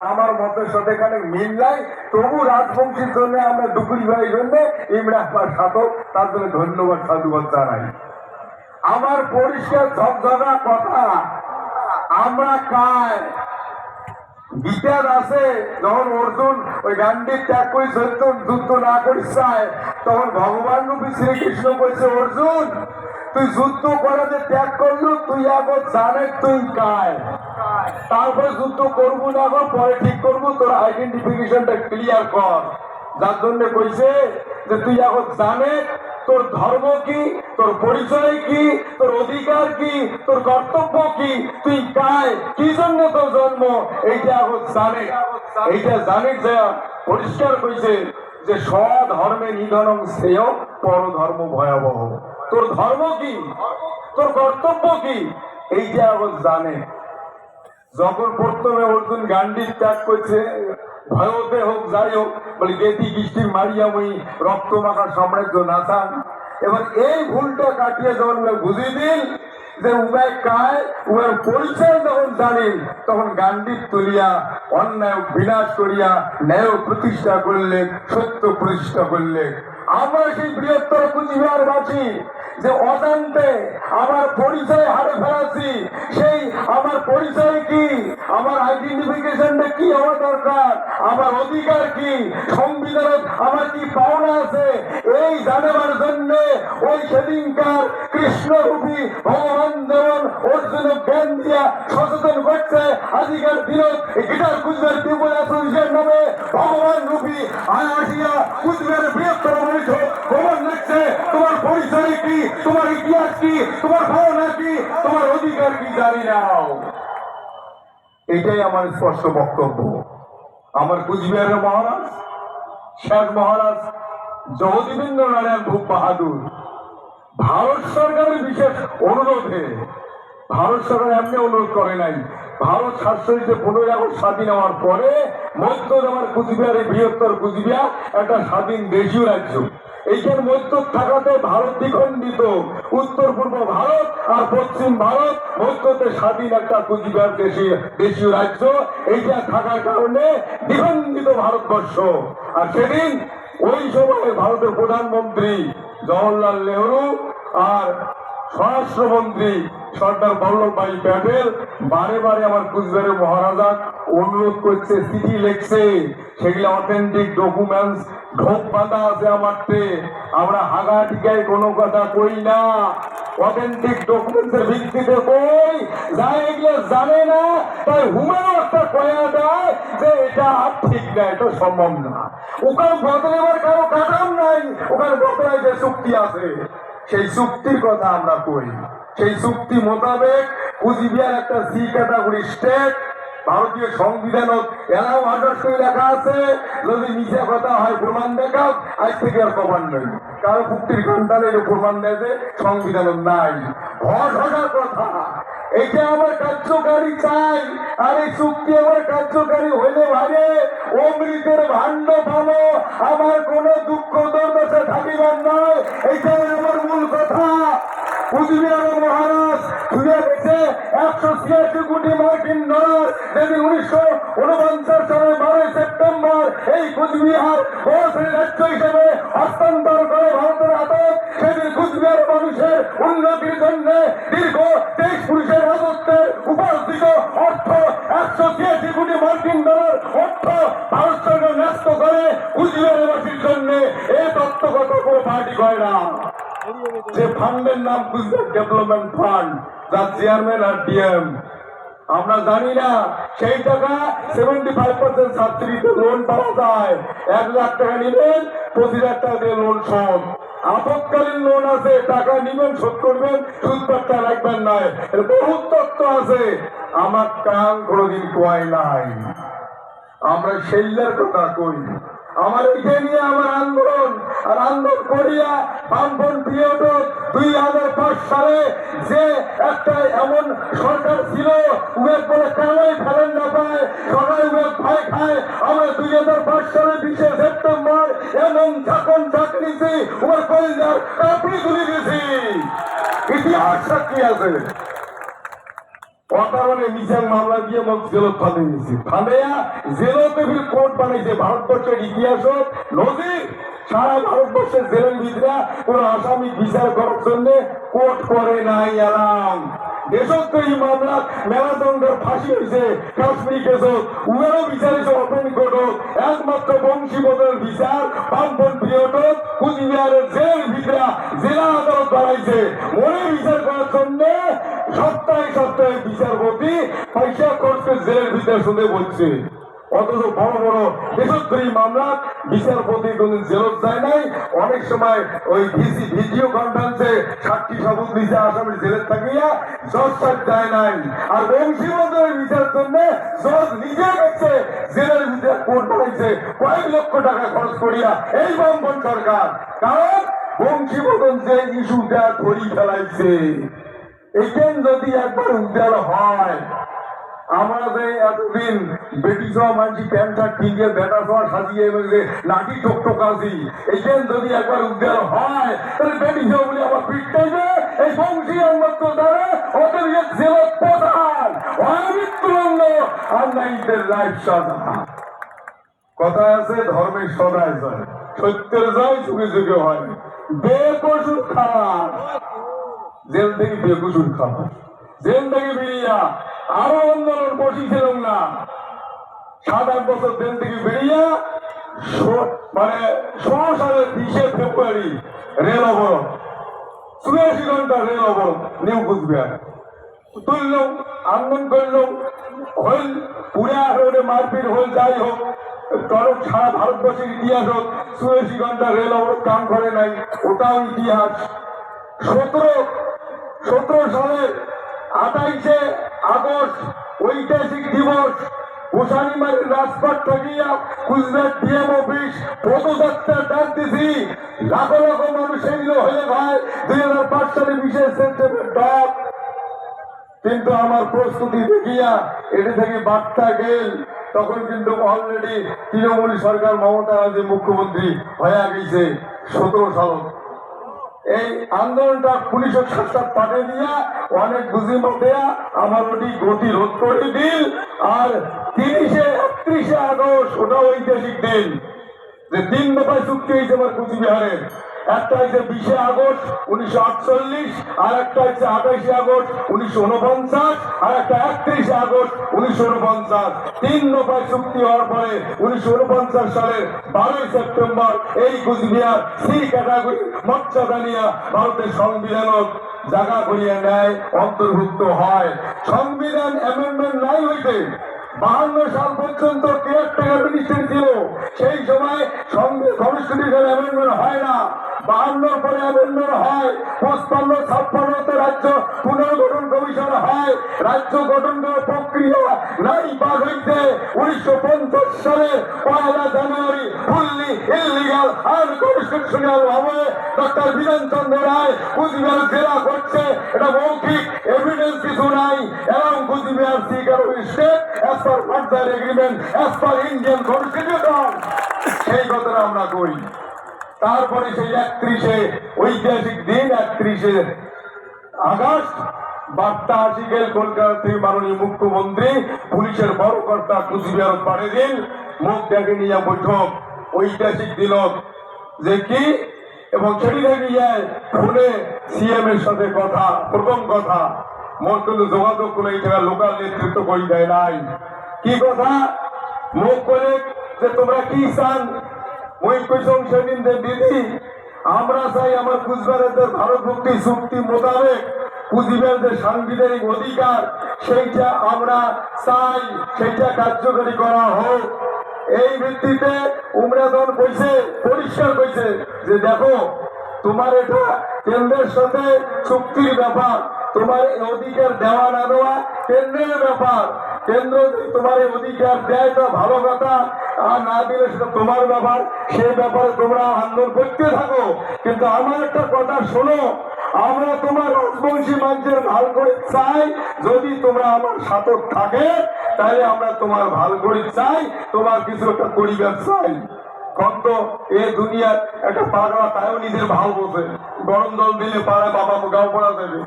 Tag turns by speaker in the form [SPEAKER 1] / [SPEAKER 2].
[SPEAKER 1] আমার মতের সাথে এখানে মিল নাই। তবু রাজবংশীর জন্য আমরা ডুকুরি ভাইয়ের জন্য ইমরা আমার সাথে তার জন্য ধন্যবাদ, সাধুবাদ জানাই। আমার পরিষ্কার ঝকঝকা কথা, আমরা কায় গীতার আছে, যখন অর্জুন ওই গান্ডীর ত্যাগ করে সত্য যুদ্ধ না করিস, চায়, তখন ভগবান রূপী শ্রীকৃষ্ণ বলছে, অর্জুন, তুই যুদ্ধ করে যে ত্যাগ করলু তুই এখন জানে তুই কায় তারপরে যুদ্ধ করব না এখন পরে ঠিক করব, তোর আইডেন্টিফিকেশনটা ক্লিয়ার কর। যার জন্য কইছে যে, তুই এখন জানে তোর ধর্ম কি, তোর পরিচয় কি, তোর অধিকার কি, তোর কর্তব্য কি, তুই কায় কি জন্য তোর জন্ম? এইটা এখন জানে। এইটা জানে যে, পরিষ্কার কইছে যে স্বধর্মে নিধনম শ্রেয়, পরধর্ম ভয়াবহ। তোর ধর্ম কি? তোর কর্তব্য কি? এইটা এখন জানে। যখন প্রথমে অর্জুন গান্ডীর ত্যাগ করছে, ভয়তে হোক, যাই হোক, বলে গেতি বৃষ্টির মারিয়া মুই, রক্ত মাখা সাম্রাজ্য নাচান এবার এই ভুলটা কাটিয়ে যখন বুঝিয়ে দিন যে উভয় কায় উভয় পরিচয় যখন জানেন তখন গান্ধী তুলিয়া অন্যায় বিনাশ করিয়া ন্যায় প্রতিষ্ঠা করলে, সত্য প্রতিষ্ঠা করলে আমরা সেই বৃহত্তর কুচবিহারবাসী যে অজান্তে আমার পরিচয় হারে ফেলাছি, সেই আমার পরিচয় কি? আমার আইডেন্টিফিকেশনটা কি হওয়া দরকার? আমার অধিকার কি? সংবিধানে আমার কি পাওনা আছে? এই জন্য ওই সেদিনকার কৃষ্ণরূপী ভগবান যেমন অর্জুন জ্ঞান দিয়া সচেতন করছে আজিকার এই গিটার কুচবের ত্রিপুরা অ্যাসোসিয়েশন নামে ভগবান রূপী আসিয়া কুচবের বৃহত্তর মনিষ প্রমাণ দেখছে। তোমার পরিচয় কি? তোমার ইতিহাস কি? তোমার ভাবনা কি? তোমার অধিকার কি জানি নাও এটাই আমার স্পষ্ট বক্তব্য। আমার কুচবিহারের মহারাজ শেখ মহারাজ জগদীবেন্দ্র নারায়ণ ভূপ বাহাদুর। ভারত সরকারের বিশেষ অনুরোধে, ভারত সরকার এমনি অনুরোধ করে নাই। ভারত সাতষট্টিতে পনেরোই আগস্ট স্বাধীন হওয়ার পরে মধ্য আমার কুচবিহারের বৃহত্তর কুচবিহার, একটা স্বাধীন দেশীয় রাজ্য। এইটার মধ্য থাকাতে ভারত দ্বিখণ্ডিত। উত্তর পূর্ব ভারত আর পশ্চিম ভারত মধ্যতে স্বাধীন একটা কুচবিহার দেশীয় দেশীয় রাজ্য। এইটা থাকার কারণে দ্বিখণ্ডিত ভারতবর্ষ। আর সেদিন ওই সময় ভারতের প্রধানমন্ত্রী জওয়াহরলাল নেহরু আর স্বরাষ্ট্রমন্ত্রী সর্দার বল্লভভাই প্যাটেল বারে বারে আমার কুচবিহারের মহারাজা অনুরোধ করছে, চিঠি লিখছে, সেগুলো অথেন্টিক ডকুমেন্টস ঢোক বাঁধা আছে আমারতে আমরা হাগা টিকায় কোনো কথা কই না। অথেন্টিক ডকুমেন্টসের ভিত্তিতে কই? যা এগুলো জানে না, তাই হুমেও একটা কয়া দেয় যে এটা আর ঠিক না, এটা সম্ভব না। ওখানে বদলেবার কারও কাটাম নাই, ওখানে বদলায় যে চুক্তি আছে। সেই চুক্তির কথা আমরা কই সেই চুক্তি মোতাবেক কুচবিহার একটা সি ক্যাটাগরি স্টেট ভারতীয় সংবিধানত এলাও আদর্শ লেখা আছে। যদি মিশা কথা হয় প্রমাণ দেখাও, আজ থেকে আর প্রমাণ নেই। কারও চুক্তির ঘন্টালে প্রমাণ দেয় যে সংবিধানত নাই। ভর হওয়ার কথা। এটা আমার কার্যকারী চাই। আর এই চুক্তি আমার কার্যকারী হইলে ভাবে অমৃতের ভাণ্ড পাবো। আমার কোনো দুঃখ দুর্দশা থাকিবার নয়। এইটাই আমার মূল কথা। কুচবিহার মহারাজ খুঁজে গেছে একশো ছিয়াশি কোটি মার্কিন ডলার যেদিন উনিশশো উনপঞ্চাশ সালের বারোই সেপ্টেম্বর এই কুচবিহার বড় রাজ্য হিসেবে হস্তান্তর করে ভারতের আটক সেদিন কুচবিহার মানুষের উন্নতির জন্য দীর্ঘ তেইশ পুরুষের রাজত্বের উপার্জিত অর্থ, একশো ছিয়াশি কোটি মার্কিন ডলার অর্থ ভারত সরকার ন্যস্ত করে কুচবিহারবাসীর জন্য এই তত্ত্বগত কোনো পার্টি করে না। যে ফান্ডের নাম গুজরাট ডেভেলপমেন্ট ফান্ড যার চেয়ারম্যান আর ডিএম আমরা জানি না, সেই টাকা সেভেন্টি ফাইভ পার্সেন্ট সাবসিডিতে লোন পাওয়া যায়। এক লাখ টাকা নিবেন, পঁচিশ হাজার টাকা দিয়ে লোন শোধ। আপৎকালীন লোন আছে, টাকা নিবেন, শোধ করবেন সুদ পাত্তা রাখবেন নাই বহুত তত্ত্ব আছে। আমার কান কোনোদিন কোয়াই নাই। আমরা সেইলার কথা কই। আমার এইটা নিয়ে আমার আন্দোলন, আর আন্দোলন করিয়া বামপন পিরিয়ড দুই হাজার পাঁচ সালে যে একটা এমন সরকার ছিল, উমের বলে কেনই ফেলেন না পায় সবাই উমের ভয় খায়। আমরা দুই হাজার পাঁচ সালে বিশে সেপ্টেম্বর এমন ঝাঁকন ঝাঁকনিছি উমের কলিজার কাপড়ি তুলে দিয়েছি। ইতিহাস সাক্ষী আছে। অকারণে মিশাল মামলা দিয়ে মোক জেলত ফাঁদে দিয়েছে ফাঁদেয়া জেলতে ফির কোর্ট বানাইছে ভারতবর্ষের ইতিহাস নজির, সারা ভারতবর্ষের জেলের ভিতরা কোন আসামি বিচার করার জন্য কোর্ট করে নাই এলাম এই মামলা মেলাদণ্ডের ফাঁসি হয়েছে কাশ্মীর কেসত। উয়ারও বিচার হয়েছে ওপেন বংশী বদল বিচার বামপন প্রিয়টক কুচবিহারের জেল ভিতরা জেলা আদালত বাড়াইছে মনে বিচার করার জন্য সপ্তাহে সপ্তাহে বিচারপতি পয়সা করছে জেলের ভিতরে শুনে বলছে। অথচ বড় বড় দেশদ্রোহী মামলা, বিচারপতি কোন জেলত যায় নাই। অনেক সময় ওই ভিসি ভিডিও কনফারেন্সে সাক্ষী শপথ দিছে, আসামি জেলের থাকিয়া জজ সাহেব যায় নাই। আর বংশীবন্ধের বিচার জন্য জজ নিজে গেছে, জেলের বিচার কোর্ট বানাইছে, কয়েক লক্ষ টাকা খরচ করিয়া। এই বামপন সরকার, কারণ বংশীবন্ধন যে ইস্যুটা ধরি ফেলাইছে এখান যদি একবার উদ্যান হয় আমরা যে এতদিন সহ মানছি বেটা সাজিয়ে এবং লাঠি এখানে যদি একবার উদ্ধার হয়, তাহলে বলে, আমার এই বংশী দ্বারা ওদের জেলত প্রধান আর নাইদের লাইফ সাজা। কথা আছে ধর্মের সদায় যায়। সত্যের যায় যুগে যুগে হয়। বেকসুর খারাপ জেল থেকে বেকুসুর খাবার। জেল থেকে বেরিয়া আরও আন্দোলন বসিয়েছিলাম না। সাত, আট বছর জেল থেকে বেরিয়ে মানে ষোলো সালের বিশে ফেব্রুয়ারি রেল অবরোধ। চুরাশি ঘণ্টা রেল অবরোধ, নিউ কুচবিহার। তুললাম, আন্দোলন করলাম হইল পুরা রোডে মারপিট হইল যাই হোক টরক সারা ভারতবর্ষের ইতিহাস হোক, চুরাশি ঘণ্টা রেল অবরোধ কাম করে নাই ওটাও ইতিহাস। সতেরো সতেরো সালে আঠাইশে আগস্ট ঐতিহাসিক দিবস। গোসানিমারের রাজপথ থাকিয়া কুচবিহার ডিএম অফিস পদযাত্রা ডাক দিছি। লাখো লাখো মানুষ হয়ে ভাই। দুই হাজার পাঁচ সালে বিশেষ সেপ্টেম্বর ডাক। কিন্তু আমার প্রস্তুতি দেখিয়া এটি থেকে বার্তা গেল। তখন কিন্তু অলরেডি তৃণমূল সরকার মমতা ব্যানার্জি মুখ্যমন্ত্রী হয়ে গেছে। সতেরো সাল এই আন্দোলনটা পুলিশের সাথে পাঠিয়ে দিয়া অনেক বুঝি দেয়া আমার ওটি গতি রোধ করে দিল। আর তিরিশে, একত্রিশে আগস্ট ওটা ঐতিহাসিক দিন। যে তিন দফায় চুক্তি হয়েছে আমার কুচবিহারের। একটা হচ্ছে বিশে আগস্ট উনিশশো আটচল্লিশ, আর একটা হচ্ছে আঠাইশে আগস্ট উনিশশো উনপঞ্চাশ, আর একটা একত্রিশে আগস্ট উনিশশো উনপঞ্চাশ। তিন দফায় চুক্তি হওয়ার পরে উনিশশো উনপঞ্চাশ সালের বারোই সেপ্টেম্বর এই কুচবিহার সি ক্যাটাগরি মর্যাদা নিয়ে ভারতের সংবিধানত জায়গা করিয়া নেয়, অন্তর্ভুক্ত হয়। সংবিধান অ্যামেন্ডমেন্ট নাই হইতে বাহান্ন সাল পর্যন্ত কেয়ারটেকার মিনিস্ট্রি ছিল? সেই সময় কনস্টিটিউশন অ্যামেন্ডমেন্ট হয় না। বাহান্নর পরে হয়, পঁচপান্ন ছাপ্পান্নতে রাজ্য পুনর্গঠন কমিশন হয়। রাজ্য গঠন প্রক্রিয়া নাই পাস হইতে উনিশশো পঞ্চাশ সালে পয়লা জানুয়ারি ফুললি ইলিগাল আর কনস্টিটিউশনাল ভাবে ডক্টর বিধান চন্দ্র রায় কুচবিহার জেলা করছে। এটা মৌখিক এভিডেন্স কিছু নাই, এবং Coochbehar seeker state as per further agreement as per Indian constitution সেই কথাটা আমরা কই তারপরে সেই একত্রিশে ঐতিহাসিক দিন একত্রিশে আগস্ট, বার্তা আসি গেল কলকাতা থেকে মাননীয় মুখ্যমন্ত্রী, পুলিশের বড় কর্তা কুচবিহার পাড়ে দিন মুখ দেখে নিয়ে বৈঠক, ঐতিহাসিক দিনত যে কি? এবং সেটি দেখে যায় ফোনে সিএম এর সাথে কথা, প্রথম কথা মোট কিন্তু যোগাযোগ করে এই জায়গায় লোকাল নেতৃত্ব করি দেয় নাই। কি কথা? মুখ করে যে তোমরা কি চান? ওই সেদিন দিদি আমরা চাই আমার কুচবিহারের ভারত মুক্তি চুক্তি মোতাবেক কুচবিহারের সাংবিধানিক অধিকার, সেইটা আমরা চাই, সেইটা কার্যকরী করা হোক। এই ভিত্তিতে উমরাদন কইছে, পরিষ্কার কইছে যে দেখো, তোমার এটা কেন্দ্রের সাথে চুক্তির ব্যাপার, তোমার অধিকার দেওয়া না দেওয়া কেন্দ্রের ব্যাপার। কেন্দ্র যদি তোমার এই অধিকার দেয় তো ভালো কথা। আর না দিলে সেটা তোমার ব্যাপার। সেই ব্যাপারে তোমরা আন্দোলন করতে থাকো। কিন্তু আমার একটা কথা শোনো। আমরা তোমার রাজবংশী মানুষের ভালো করে চাই। যদি তোমরা আমার সাথক থাকে, তাহলে আমরা তোমার ভালো করে চাই। তোমার কিছু একটা পরিবার চাই। কত এ দুনিয়ার একটা পাগলা তাইও নিজের ভালো বোঝে গরম জল দিলে পারে বাবা গাও পড়া দেবে।